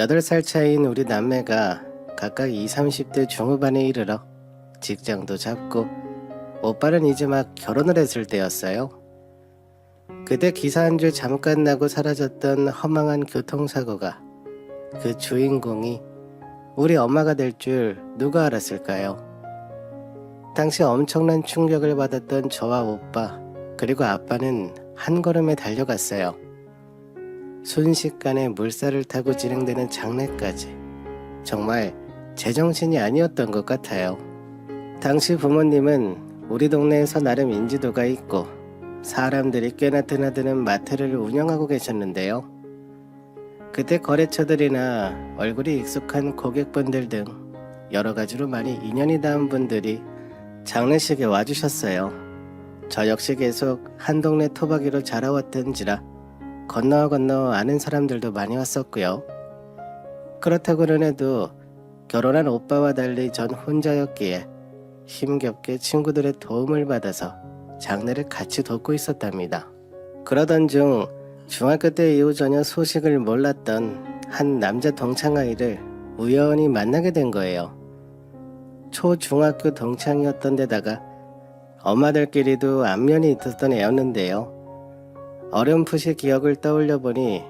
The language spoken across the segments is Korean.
8살 차이인 우리 남매가 각각 20, 30대 중후반에 이르러 직장도 잡고 오빠는 이제 막 결혼을 했을 때였어요. 그때 기사 한 줄 잠깐 나고 사라졌던 허망한 교통사고가 그 주인공이 우리 엄마가 될 줄 누가 알았을까요? 당시 엄청난 충격을 받았던 저와 오빠 그리고 아빠는 한 걸음에 달려갔어요. 순식간에 물살을 타고 진행되는 장례까지 정말 제정신이 아니었던 것 같아요. 당시 부모님은 우리 동네에서 나름 인지도가 있고 사람들이 꽤나 드나드는 마트를 운영하고 계셨는데요. 그때 거래처들이나 얼굴이 익숙한 고객분들 등 여러 가지로 많이 인연이 닿은 분들이 장례식에 와주셨어요. 저 역시 계속 한 동네 토박이로 자라왔던지라 건너 건너 아는 사람들도 많이 왔었고요. 그렇다고는 해도 결혼한 오빠와 달리 전 혼자였기에 힘겹게 친구들의 도움을 받아서 장례를 같이 돕고 있었답니다. 그러던 중 중학교 때 이후 전혀 소식을 몰랐던 한 남자 동창아이를 우연히 만나게 된 거예요. 초중학교 동창이었던 데다가 엄마들끼리도 안면이 있었던 애였는데요. 어렴풋이 기억을 떠올려 보니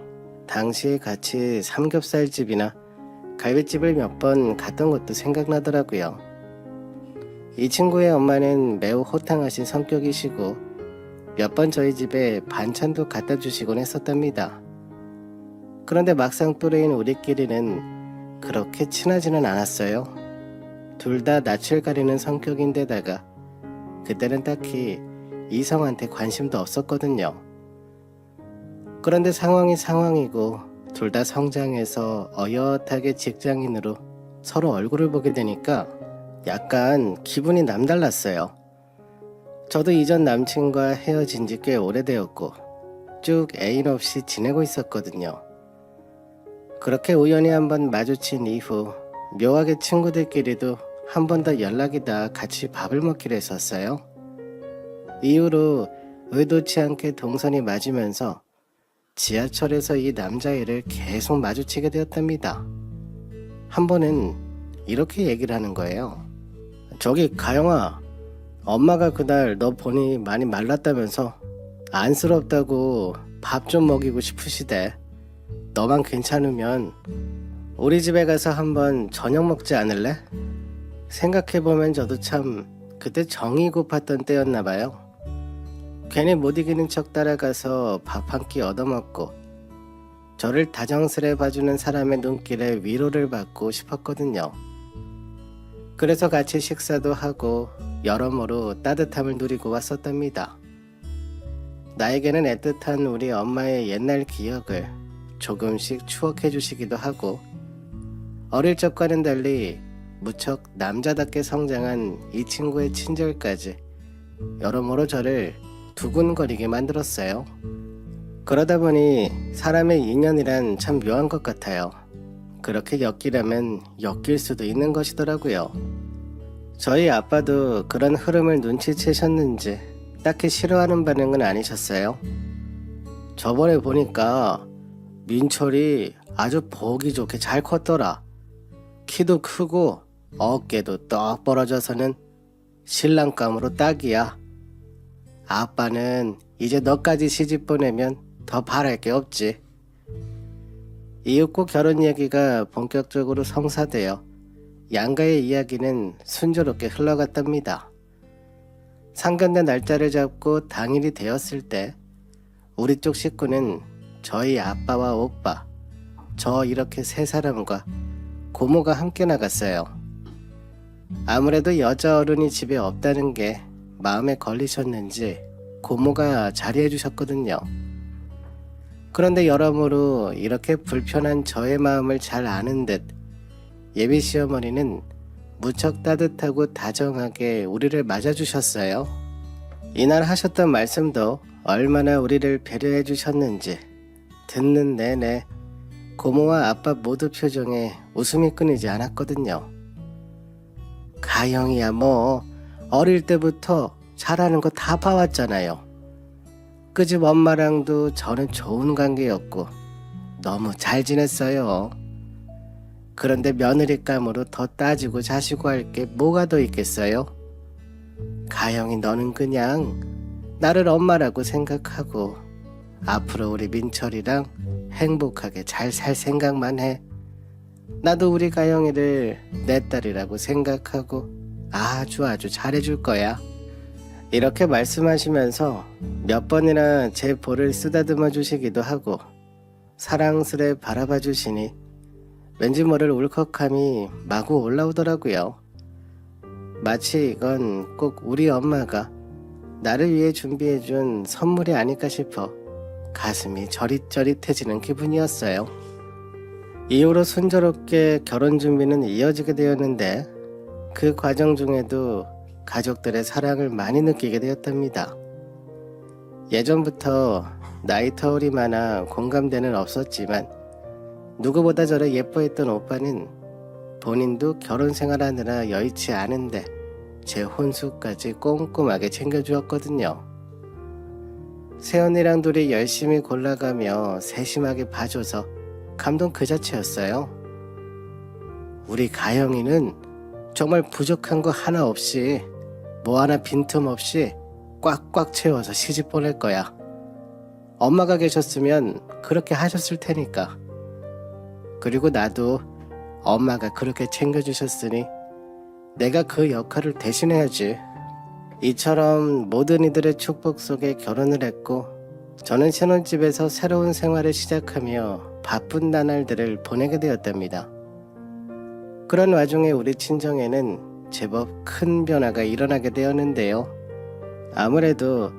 당시에 같이 삼겹살집이나 갈비집을 몇 번 갔던 것도 생각나더라고요. 이 친구의 엄마는 매우 호탕하신 성격이시고 몇 번 저희 집에 반찬도 갖다 주시곤 했었답니다. 그런데 막상 또래인 우리끼리는 그렇게 친하지는 않았어요. 둘 다 낯을 가리는 성격인데다가 그때는 딱히 이성한테 관심도 없었거든요. 그런데 상황이 상황이고 둘 다 성장해서 어엿하게 직장인으로 서로 얼굴을 보게 되니까 약간 기분이 남달랐어요. 저도 이전 남친과 헤어진 지 꽤 오래되었고 쭉 애인 없이 지내고 있었거든요. 그렇게 우연히 한번 마주친 이후 묘하게 친구들끼리도 한 번 더 연락이 다 같이 밥을 먹기로 했었어요. 이후로 의도치 않게 동선이 맞으면서 지하철에서 이 남자애를 계속 마주치게 되었답니다. 한 번은 이렇게 얘기를 하는 거예요. 저기 가영아, 엄마가 그날 너 보니 많이 말랐다면서 안쓰럽다고 밥 좀 먹이고 싶으시대. 너만 괜찮으면 우리 집에 가서 한번 저녁 먹지 않을래? 생각해보면 저도 참 그때 정이 고팠던 때였나 봐요. 괜히 못 이기는 척 따라가서 밥 한 끼 얻어먹고 저를 다정스레 봐주는 사람의 눈길에 위로를 받고 싶었거든요. 그래서 같이 식사도 하고 여러모로 따뜻함을 누리고 왔었답니다. 나에게는 애틋한 우리 엄마의 옛날 기억을 조금씩 추억해 주시기도 하고 어릴 적과는 달리 무척 남자답게 성장한 이 친구의 친절까지 여러모로 저를 두근거리게 만들었어요. 그러다 보니 사람의 인연이란 참 묘한 것 같아요. 그렇게 엮이려면 엮일 수도 있는 것이더라고요. 저희 아빠도 그런 흐름을 눈치채셨는지 딱히 싫어하는 반응은 아니셨어요. 저번에 보니까 민철이 아주 보기 좋게 잘 컸더라. 키도 크고 어깨도 떡 벌어져서는 신랑감으로 딱이야. 아빠는 이제 너까지 시집 보내면 더 바랄 게 없지. 이윽고 결혼 얘기가 본격적으로 성사되어 양가의 이야기는 순조롭게 흘러갔답니다. 상견례 날짜를 잡고 당일이 되었을 때 우리 쪽 식구는 저희 아빠와 오빠, 저 이렇게 세 사람과 고모가 함께 나갔어요. 아무래도 여자 어른이 집에 없다는 게 마음에 걸리셨는지 고모가 자리해 주셨거든요. 그런데 여러모로 이렇게 불편한 저의 마음을 잘 아는 듯 예비 시어머니는 무척 따뜻하고 다정하게 우리를 맞아주셨어요. 이날 하셨던 말씀도 얼마나 우리를 배려해 주셨는지 듣는 내내 고모와 아빠 모두 표정에 웃음이 끊이지 않았거든요. 가영이야 뭐 어릴 때부터 잘하는 거 다 봐왔잖아요. 그 집 엄마랑도 저는 좋은 관계였고 너무 잘 지냈어요. 그런데 며느리감으로 더 따지고 자시고 할 게 뭐가 더 있겠어요? 가영이 너는 그냥 나를 엄마라고 생각하고 앞으로 우리 민철이랑 행복하게 잘 살 생각만 해. 나도 우리 가영이를 내 딸이라고 생각하고 아주 아주 잘해줄 거야. 이렇게 말씀하시면서 몇 번이나 제 볼을 쓰다듬어 주시기도 하고 사랑스레 바라봐 주시니 왠지 모를 울컥함이 마구 올라오더라고요. 마치 이건 꼭 우리 엄마가 나를 위해 준비해 준 선물이 아닐까 싶어 가슴이 저릿저릿해지는 기분이었어요. 이후로 순조롭게 결혼 준비는 이어지게 되었는데 그 과정 중에도 가족들의 사랑을 많이 느끼게 되었답니다. 예전부터 나이 터울이 많아 공감대는 없었지만 누구보다 저를 예뻐했던 오빠는 본인도 결혼 생활하느라 여의치 않은데 제 혼수까지 꼼꼼하게 챙겨주었거든요. 세연이랑 둘이 열심히 골라가며 세심하게 봐줘서 감동 그 자체였어요. 우리 가영이는 정말 부족한 거 하나 없이 뭐 하나 빈틈없이 꽉꽉 채워서 시집 보낼 거야. 엄마가 계셨으면 그렇게 하셨을 테니까. 그리고 나도 엄마가 그렇게 챙겨주셨으니 내가 그 역할을 대신해야지. 이처럼 모든 이들의 축복 속에 결혼을 했고 저는 신혼집에서 새로운 생활을 시작하며 바쁜 나날들을 보내게 되었답니다. 그런 와중에 우리 친정에는 제법 큰 변화가 일어나게 되었는데요. 아무래도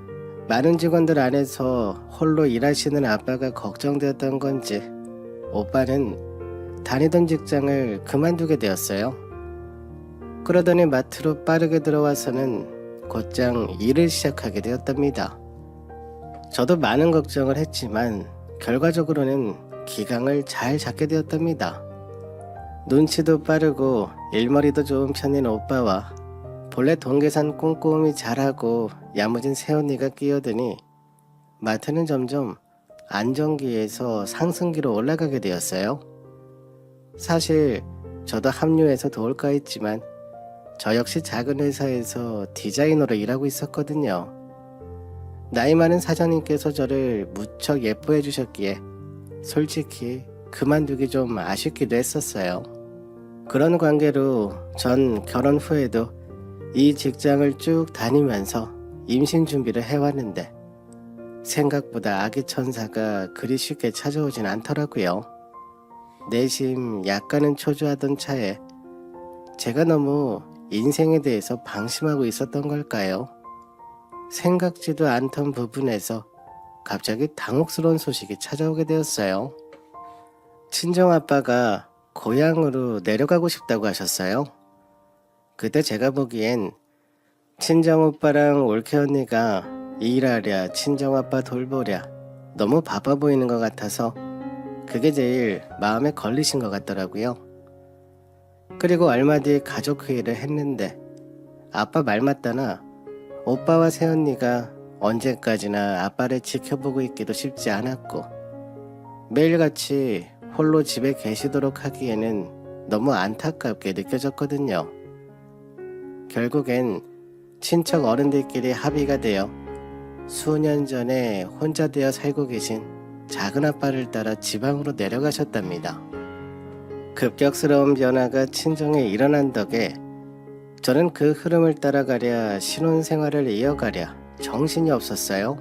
많은 직원들 안에서 홀로 일하시는 아빠가 걱정되었던 건지 오빠는 다니던 직장을 그만두게 되었어요. 그러더니 마트로 빠르게 들어와서는 곧장 일을 시작하게 되었답니다. 저도 많은 걱정을 했지만 결과적으로는 기강을 잘 잡게 되었답니다. 눈치도 빠르고 일머리도 좋은 편인 오빠와 본래 동계산 꼼꼼히 잘하고 야무진 새언니가 끼어드니 마트는 점점 안정기에서 상승기로 올라가게 되었어요. 사실 저도 합류해서 도울까 했지만 저 역시 작은 회사에서 디자이너로 일하고 있었거든요. 나이 많은 사장님께서 저를 무척 예뻐해 주셨기에 솔직히 그만두기 좀 아쉽기도 했었어요. 그런 관계로 전 결혼 후에도 이 직장을 쭉 다니면서 임신 준비를 해왔는데 생각보다 아기 천사가 그리 쉽게 찾아오진 않더라고요. 내심 약간은 초조하던 차에 제가 너무 인생에 대해서 방심하고 있었던 걸까요? 생각지도 않던 부분에서 갑자기 당혹스러운 소식이 찾아오게 되었어요. 친정 아빠가 고향으로 내려가고 싶다고 하셨어요. 그때 제가 보기엔 친정 오빠랑 올케 언니가 일하랴 친정 아빠 돌보랴 너무 바빠 보이는 것 같아서 그게 제일 마음에 걸리신 것 같더라고요. 그리고 얼마 뒤에 가족 회의를 했는데 아빠 말 맞다나 오빠와 새언니가 언제까지나 아빠를 지켜보고 있기도 쉽지 않았고 매일같이 홀로 집에 계시도록 하기에는 너무 안타깝게 느껴졌거든요. 결국엔 친척 어른들끼리 합의가 되어 수년 전에 혼자 되어 살고 계신 작은 아빠를 따라 지방으로 내려가셨답니다. 급격스러운 변화가 친정에 일어난 덕에 저는 그 흐름을 따라가랴 신혼 생활을 이어가랴 정신이 없었어요.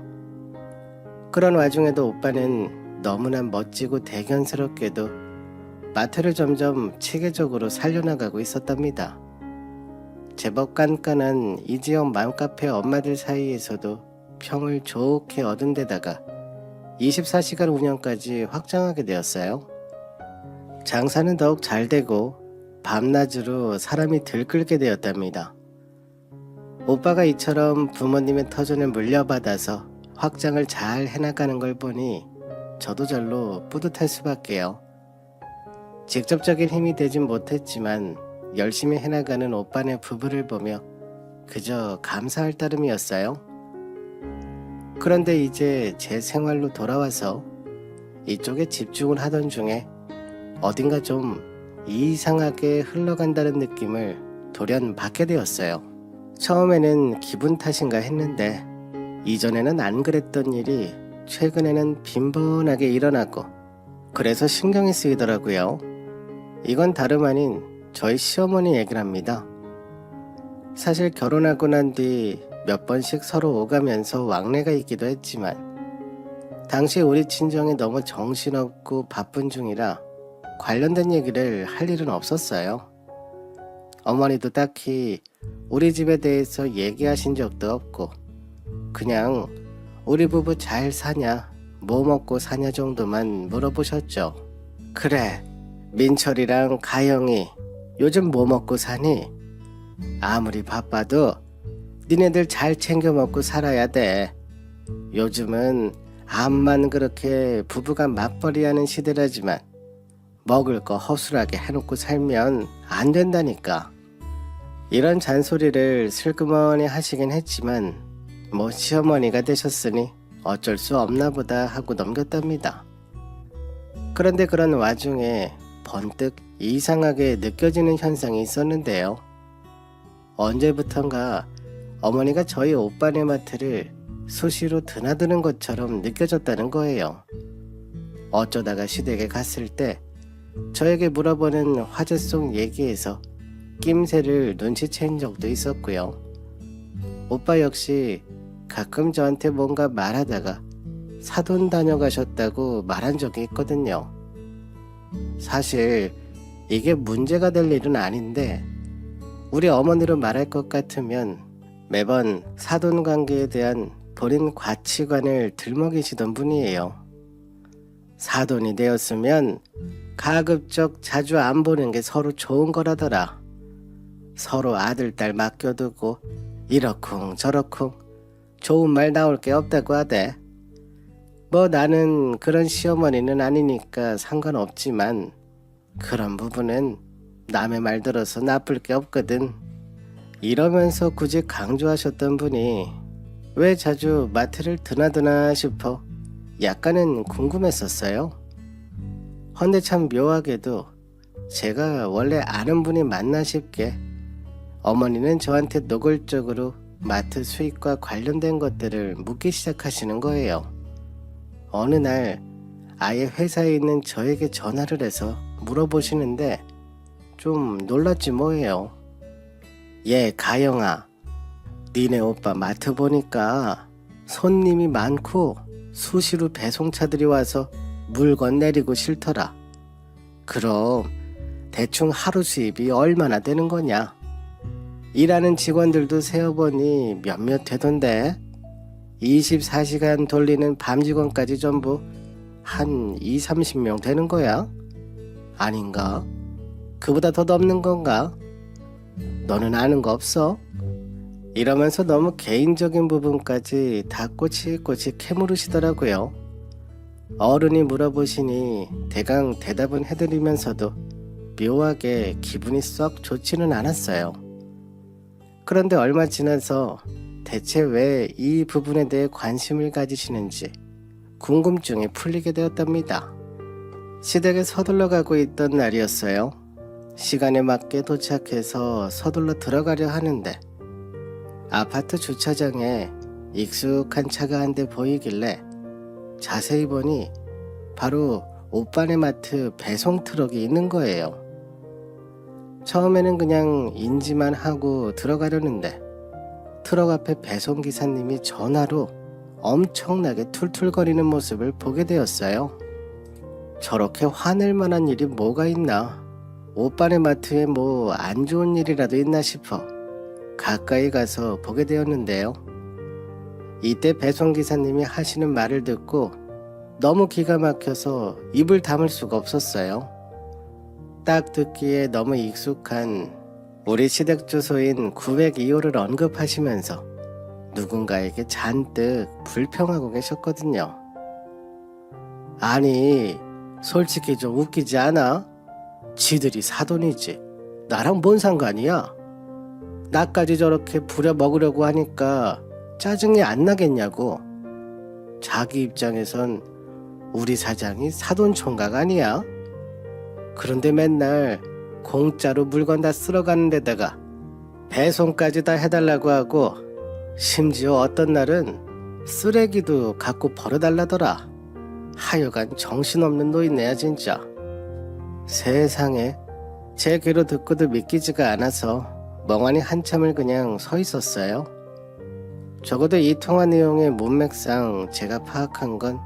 그런 와중에도 오빠는 너무나 멋지고 대견스럽게도 마트를 점점 체계적으로 살려나가고 있었답니다. 제법 깐깐한 이 지역 맘카페 엄마들 사이에서도 평을 좋게 얻은 데다가 24시간 운영까지 확장하게 되었어요. 장사는 더욱 잘 되고 밤낮으로 사람이 들끓게 되었답니다. 오빠가 이처럼 부모님의 터전을 물려받아서 확장을 잘 해나가는 걸 보니 저도 절로 뿌듯할 수밖에요. 직접적인 힘이 되진 못했지만 열심히 해나가는 오빠네 부부를 보며 그저 감사할 따름이었어요. 그런데 이제 제 생활로 돌아와서 이쪽에 집중을 하던 중에 어딘가 좀 이상하게 흘러간다는 느낌을 돌연 받게 되었어요. 처음에는 기분 탓인가 했는데 이전에는 안 그랬던 일이 최근에는 빈번하게 일어나고 그래서 신경이 쓰이더라고요. 이건 다름 아닌 저희 시어머니 얘기랍니다. 사실 결혼하고 난 뒤 몇 번씩 서로 오가면서 왕래가 있기도 했지만 당시 우리 친정이 너무 정신없고 바쁜 중이라 관련된 얘기를 할 일은 없었어요. 어머니도 딱히 우리 집에 대해서 얘기하신 적도 없고 그냥 우리 부부 잘 사냐 뭐 먹고 사냐 정도만 물어보셨죠. 그래 민철이랑 가영이 요즘 뭐 먹고 사니? 아무리 바빠도 니네들 잘 챙겨 먹고 살아야 돼. 요즘은 암만 그렇게 부부가 맞벌이하는 시대라지만 먹을 거 허술하게 해놓고 살면 안 된다니까. 이런 잔소리를 슬그머니 하시긴 했지만 뭐 시어머니가 되셨으니 어쩔 수 없나 보다 하고 넘겼답니다. 그런데 그런 와중에 번뜩 이상하게 느껴지는 현상이 있었는데요. 언제부턴가 어머니가 저희 오빠네 마트를 수시로 드나드는 것처럼 느껴졌다는 거예요. 어쩌다가 시댁에 갔을 때 저에게 물어보는 화제 속 얘기에서 낌새를 눈치챈 적도 있었고요. 오빠 역시 가끔 저한테 뭔가 말하다가 사돈 다녀가셨다고 말한 적이 있거든요. 사실 이게 문제가 될 일은 아닌데 우리 어머니로 말할 것 같으면 매번 사돈 관계에 대한 본인 가치관을 들먹이시던 분이에요. 사돈이 되었으면 가급적 자주 안 보는 게 서로 좋은 거라더라. 서로 아들, 딸 맡겨두고 이러쿵 저러쿵 좋은 말 나올 게 없다고 하대. 뭐 나는 그런 시어머니는 아니니까 상관없지만 그런 부분은 남의 말 들어서 나쁠 게 없거든. 이러면서 굳이 강조하셨던 분이 왜 자주 마트를 드나드나 싶어 약간은 궁금했었어요. 헌데 참 묘하게도 제가 원래 아는 분이 맞나 싶게 어머니는 저한테 노골적으로 마트 수익과 관련된 것들을 묻기 시작하시는 거예요. 어느 날 아예 회사에 있는 저에게 전화를 해서 물어보시는데 좀 놀랐지 뭐예요. 예, 가영아. 니네 오빠 마트 보니까 손님이 많고 수시로 배송차들이 와서 물건 내리고 싫더라. 그럼 대충 하루 수입이 얼마나 되는 거냐? 일하는 직원들도 세어보니 몇몇 되던데 24시간 돌리는 밤 직원까지 전부 한 2, 30명 되는 거야? 아닌가? 그보다 더 넘는 건가? 너는 아는 거 없어? 이러면서 너무 개인적인 부분까지 다 꼬치꼬치 캐물으시더라고요. 어른이 물어보시니 대강 대답은 해드리면서도 묘하게 기분이 썩 좋지는 않았어요. 그런데 얼마 지나서 대체 왜 이 부분에 대해 관심을 가지시는지 궁금증이 풀리게 되었답니다. 시댁에 서둘러 가고 있던 날이었어요. 시간에 맞게 도착해서 서둘러 들어가려 하는데 아파트 주차장에 익숙한 차가 한 대 보이길래 자세히 보니 바로 오빠네 마트 배송 트럭이 있는 거예요. 처음에는 그냥 인지만 하고 들어가려는데 트럭 앞에 배송 기사님이 전화로 엄청나게 툴툴거리는 모습을 보게 되었어요. 저렇게 화낼 만한 일이 뭐가 있나? 오빠네 마트에 뭐 안 좋은 일이라도 있나 싶어 가까이 가서 보게 되었는데요. 이때 배송 기사님이 하시는 말을 듣고 너무 기가 막혀서 입을 다물 수가 없었어요. 딱 듣기에 너무 익숙한 우리 시댁 주소인 902호를 언급하시면서 누군가에게 잔뜩 불평하고 계셨거든요. 아니, 솔직히 좀 웃기지 않아? 지들이 사돈이지. 나랑 뭔 상관이야? 나까지 저렇게 부려 먹으려고 하니까 짜증이 안 나겠냐고. 자기 입장에선 우리 사장이 사돈 총각 아니야? 그런데 맨날 공짜로 물건 다 쓸어가는 데다가 배송까지 다 해달라고 하고 심지어 어떤 날은 쓰레기도 갖고 버려달라더라. 하여간 정신없는 노인네야 진짜. 세상에 제 귀로 듣고도 믿기지가 않아서 멍하니 한참을 그냥 서 있었어요. 적어도 이 통화 내용의 문맥상 제가 파악한 건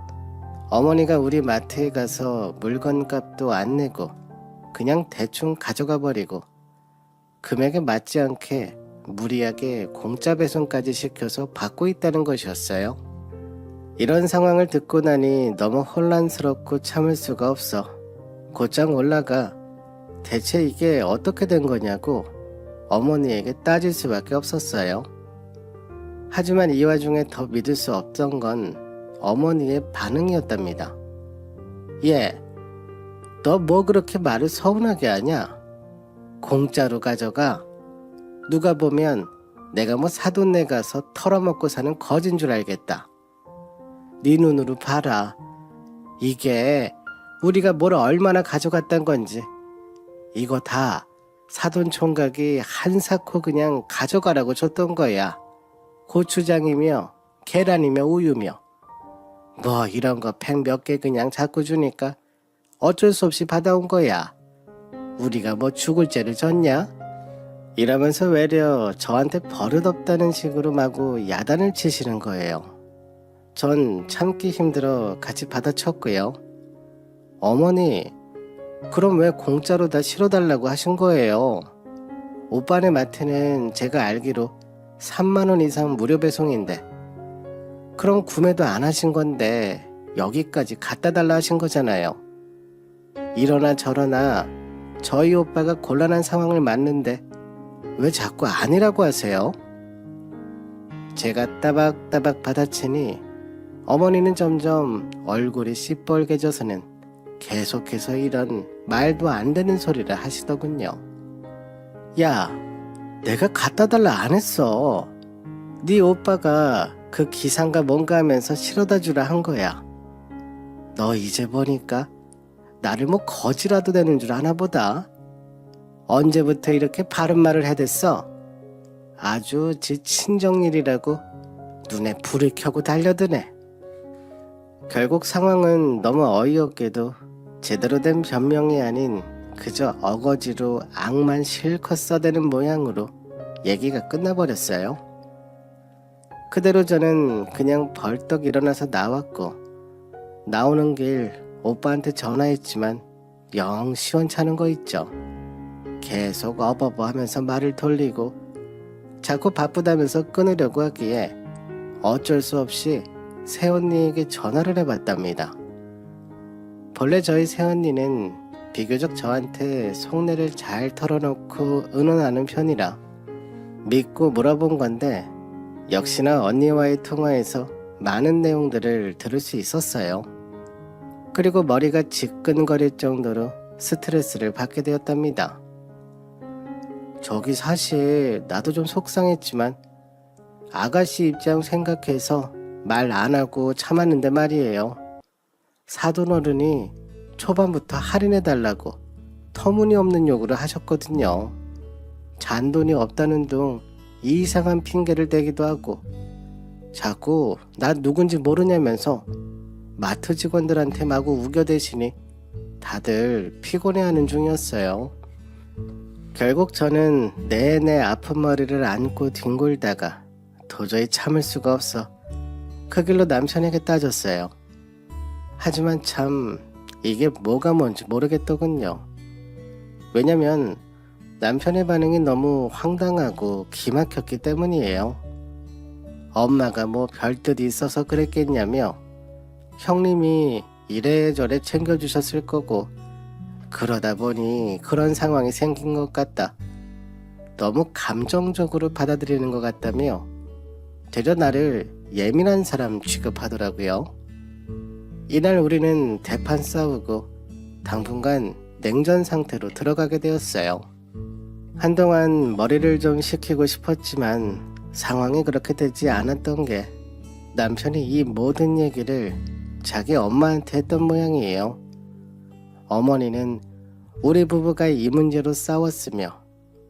어머니가 우리 마트에 가서 물건 값도 안 내고 그냥 대충 가져가 버리고 금액에 맞지 않게 무리하게 공짜 배송까지 시켜서 받고 있다는 것이었어요. 이런 상황을 듣고 나니 너무 혼란스럽고 참을 수가 없어 곧장 올라가 대체 이게 어떻게 된 거냐고 어머니에게 따질 수밖에 없었어요. 하지만 이 와중에 더 믿을 수 없던 건 어머니의 반응이었답니다. 예, 너 뭐 그렇게 말을 서운하게 하냐? 공짜로 가져가. 누가 보면 내가 뭐 사돈 내 가서 털어먹고 사는 거진 줄 알겠다. 네 눈으로 봐라. 이게 우리가 뭘 얼마나 가져갔단 건지. 이거 다 사돈 총각이 한사코 그냥 가져가라고 줬던 거야. 고추장이며 계란이며 우유며 뭐 이런 거 팩 몇 개 그냥 자꾸 주니까 어쩔 수 없이 받아온 거야. 우리가 뭐 죽을 죄를 졌냐? 이러면서 외려 저한테 버릇없다는 식으로 마구 야단을 치시는 거예요. 전 참기 힘들어 같이 받아쳤고요. 어머니, 그럼 왜 공짜로 다 실어달라고 하신 거예요? 오빠네 마트는 제가 알기로 3만원 이상 무료 배송인데, 그럼 구매도 안 하신 건데, 여기까지 갖다 달라 하신 거잖아요. 이러나 저러나 저희 오빠가 곤란한 상황을 맞는데 왜 자꾸 아니라고 하세요? 제가 따박따박 받아치니 어머니는 점점 얼굴이 시뻘개져서는 계속해서 이런 말도 안 되는 소리를 하시더군요. 야, 내가 갖다 달라 안 했어. 네 오빠가 그 기상가 뭔가 하면서 실어다 주라 한 거야. 너 이제 보니까 나를 뭐 거지라도 되는 줄 아나 보다. 언제부터 이렇게 바른 말을 해댔어? 아주 지 친정일이라고 눈에 불을 켜고 달려드네. 결국 상황은 너무 어이없게도 제대로 된 변명이 아닌 그저 어거지로 악만 실컷 써대는 모양으로 얘기가 끝나버렸어요. 그대로 저는 그냥 벌떡 일어나서 나왔고 나오는 길 오빠한테 전화했지만 영 시원찮은 거 있죠. 계속 어버버 하면서 말을 돌리고 자꾸 바쁘다면서 끊으려고 하기에 어쩔 수 없이 새언니에게 전화를 해봤답니다. 본래 저희 새언니는 비교적 저한테 속내를 잘 털어놓고 의논하는 편이라 믿고 물어본 건데 역시나 언니와의 통화에서 많은 내용들을 들을 수 있었어요. 그리고 머리가 지끈거릴 정도로 스트레스를 받게 되었답니다. 저기 사실 나도 좀 속상했지만 아가씨 입장 생각해서 말 안 하고 참았는데 말이에요. 사돈 어른이 초반부터 할인해 달라고 터무니없는 요구를 하셨거든요. 잔돈이 없다는 둥 이상한 핑계를 대기도 하고 자꾸 나 누군지 모르냐면서 마트 직원들한테 마구 우겨대시니 다들 피곤해하는 중이었어요. 결국 저는 내내 아픈 머리를 안고 뒹굴다가 도저히 참을 수가 없어 그 길로 남편에게 따졌어요. 하지만 참 이게 뭐가 뭔지 모르겠더군요. 왜냐면 남편의 반응이 너무 황당하고 기막혔기 때문이에요. 엄마가 뭐 별뜻이 있어서 그랬겠냐며 형님이 이래저래 챙겨주셨을 거고 그러다 보니 그런 상황이 생긴 것 같다. 너무 감정적으로 받아들이는 것 같다며 되려 나를 예민한 사람 취급하더라고요. 이날 우리는 대판 싸우고 당분간 냉전 상태로 들어가게 되었어요. 한동안 머리를 좀 식히고 싶었지만 상황이 그렇게 되지 않았던 게 남편이 이 모든 얘기를 자기 엄마한테 했던 모양이에요. 어머니는 우리 부부가 이 문제로 싸웠으며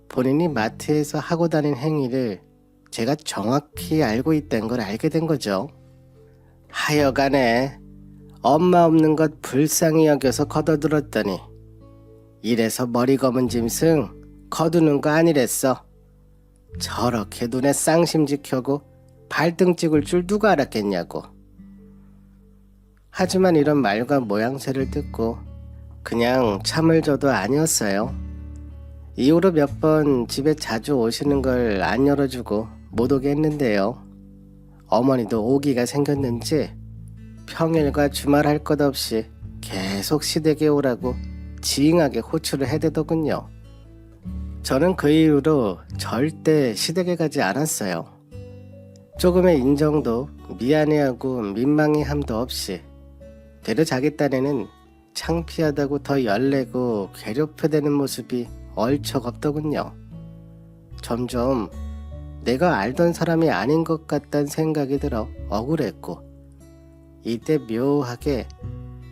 본인이 마트에서 하고 다닌 행위를 제가 정확히 알고 있다는 걸 알게 된 거죠. 하여간에 엄마 없는 것 불쌍히 여겨서 걷어들었더니 이래서 머리 검은 짐승 거두는 거 아니랬어. 저렇게 눈에 쌍심지 켜고 발등 찍을 줄 누가 알았겠냐고. 하지만 이런 말과 모양새를 듣고 그냥 참을 줘도 아니었어요. 이후로 몇 번 집에 자주 오시는 걸 안 열어주고 못 오게 했는데요. 어머니도 오기가 생겼는지 평일과 주말 할 것 없이 계속 시댁에 오라고 지잉하게 호출을 해대더군요. 저는 그 이후로 절대 시댁에 가지 않았어요. 조금의 인정도 미안해하고 민망해함도 없이 되려 자기 딴에는 창피하다고 더 열내고 괴롭혀대는 모습이 얼척 없더군요. 점점 내가 알던 사람이 아닌 것 같다는 생각이 들어 억울했고 이때 묘하게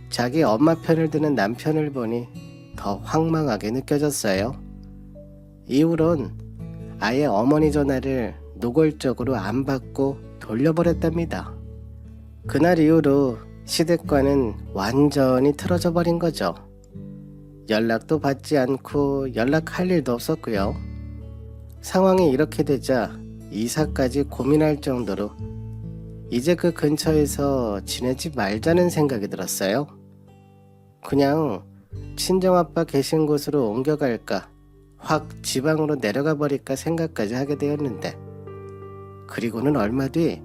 자기 엄마 편을 드는 남편을 보니 더 황망하게 느껴졌어요. 이후론 아예 어머니 전화를 노골적으로 안 받고 돌려버렸답니다. 그날 이후로 시댁과는 완전히 틀어져 버린 거죠. 연락도 받지 않고 연락할 일도 없었고요. 상황이 이렇게 되자 이사까지 고민할 정도로 이제 그 근처에서 지내지 말자는 생각이 들었어요. 그냥 친정아빠 계신 곳으로 옮겨갈까, 확 지방으로 내려가 버릴까 생각까지 하게 되었는데, 그리고는 얼마 뒤